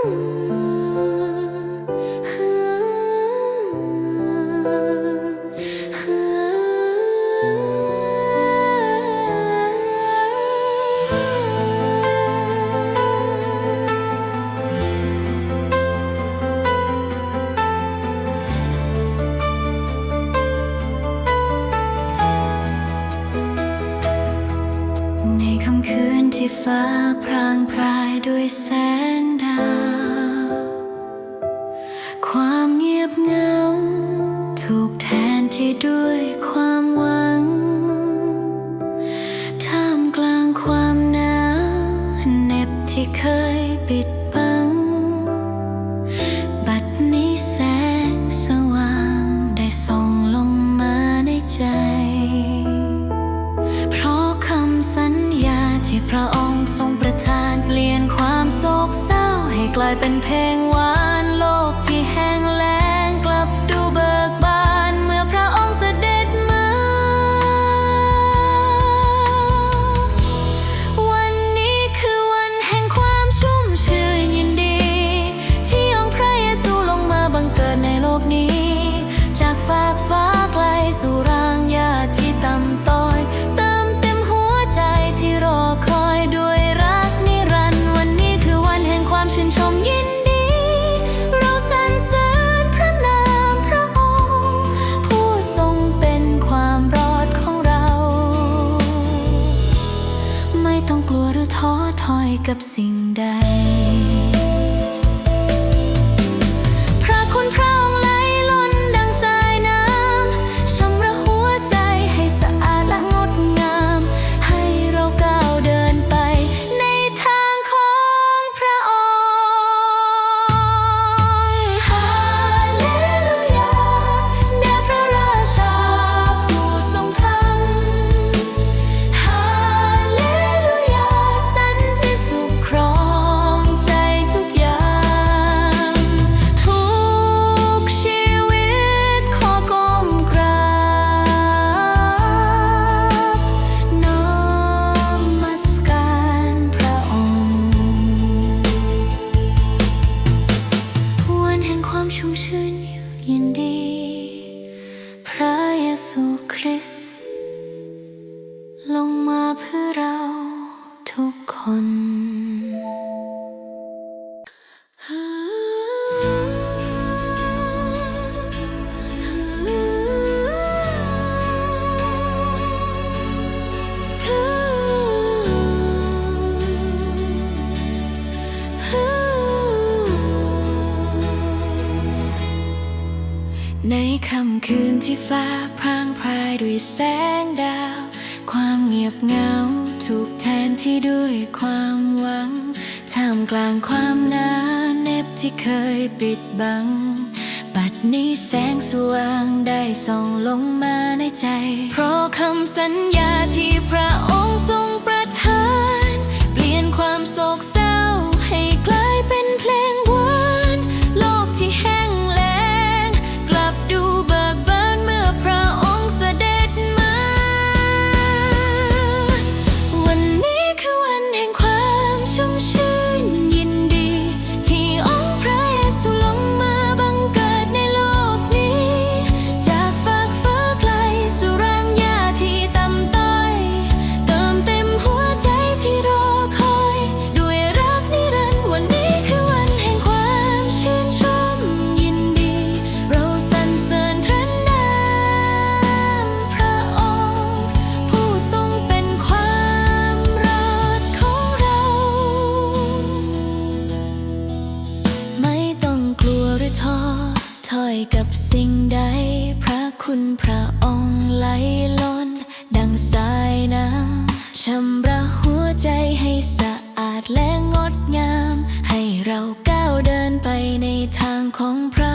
ในค่ำคืนที่ฟ้าพรางพรายด้วยแสงดาว กลายเป็นเพลงหวาน sing die eres ค่ำคืนที่ฟ้าพรางพรายด้วยแสงดาว ความเงียบเหงาถูกแทนที่ด้วยความหวังท่ามกลางความหนาเน็บที่เคยปิดบัง บัดนี้แสงสว่างได้ส่องลงมาในใจ เพราะคำสัญญาที่พระองค์ทรงประทาน อยกับสิ่งใด พระคุณพระองค์ไหลล้น ดังสายน้ำชำระหัวใจให้สะอาดและงดงาม ให้เราก้าวเดินไปในทางของพระ